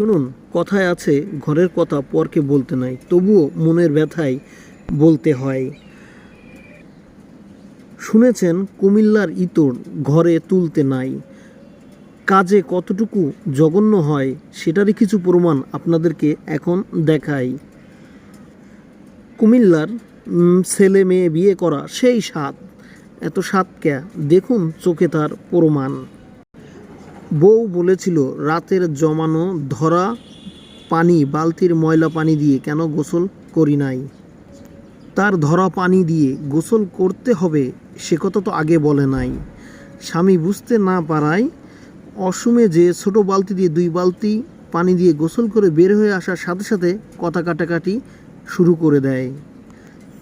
শুনুন, কথায় আছে, ঘরের কথা পরকে বলতে নাই, তবুও মনের ব্যথায় বলতে হয়। শুনেছেন, কুমিল্লার ইতর ঘরে তুলতে নাই। কাজে কতটুকু জঘন্য হয়, সেটারই কিছু প্রমাণ আপনাদেরকে এখন দেখাই। কুমিল্লার ছেলে মেয়ে বিয়ে করা সেই স্বাদ। এত স্বাদ দেখুন চোখে তার প্রমাণ। বউ বলেছিল, রাতের জমানো ধরা পানি, বালতির ময়লা পানি দিয়ে কেন গোসল করি নাই? তার ধরা পানি দিয়ে গোসল করতে হবে, সে কথা তো আগে বলে নাই। স্বামী বুঝতে না পারায় অসমে যে ছোট বালতি দিয়ে দুই বালতি পানি দিয়ে গোসল করে বের হয়ে আসার সাথে সাথে কথা কাটাকাটি শুরু করে দেয়।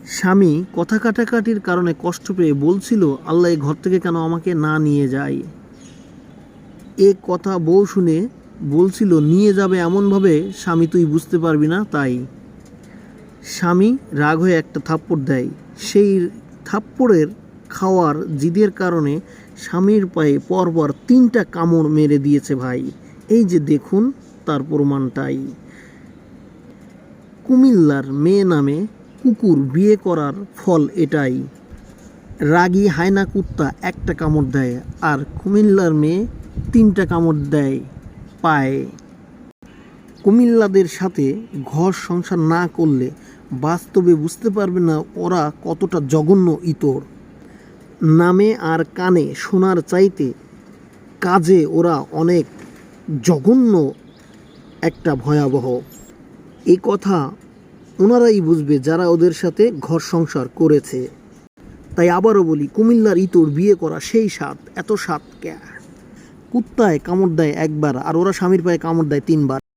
স্বামী কথা কাটাকাটির কারণে কষ্ট পেয়ে বলছিল, আল্লাহ এই ঘর থেকে কেন আমাকে না নিয়ে যায়? এ কথা বউ শুনে বলছিল, নিয়ে যাবে এমনভাবে, স্বামী তুই বুঝতে পারবি না তাই। স্বামী রাগ হয়ে একটা থাপ্পড় দেয়। সেই থাপ্পড়ের খাওয়ার জিদের কারণে স্বামীর পায়ে পরপর তিনটা কামড় মেরে দিয়েছে ভাই। এই যে দেখুন তার প্রমাণটাই। কুমিল্লার মেয়ে নামে কুকুর বিয়ে করার ফল এটাই। রাগী হায়না কুত্তা একটা কামড় দেয় আর কুমিল্লার মেয়ে তিনটা কামড় দেয় পায়ে। কুমিল্লাদের সাথে ঘর সংসার না করলে বাস্তবে বুঝতে পারবে না ওরা কতটা জঘন্য ইতর। নামে আর কানে শোনার চাইতে কাজে ওরা অনেক জঘন্য একটা ভয়াবহ। এই কথা ওনারাই বুঝবে যারা ওদের সাথে ঘর সংসার করেছে। তাই আবারও বলি, কুমিল্লার ইতর বিয়ে করা সেই স্বাদ, এত স্বাদ ক্যা কুত্তায় কামড় দেয় একবার আর ওরা স্বামীর পায়ে কামড় দেয় তিনবার।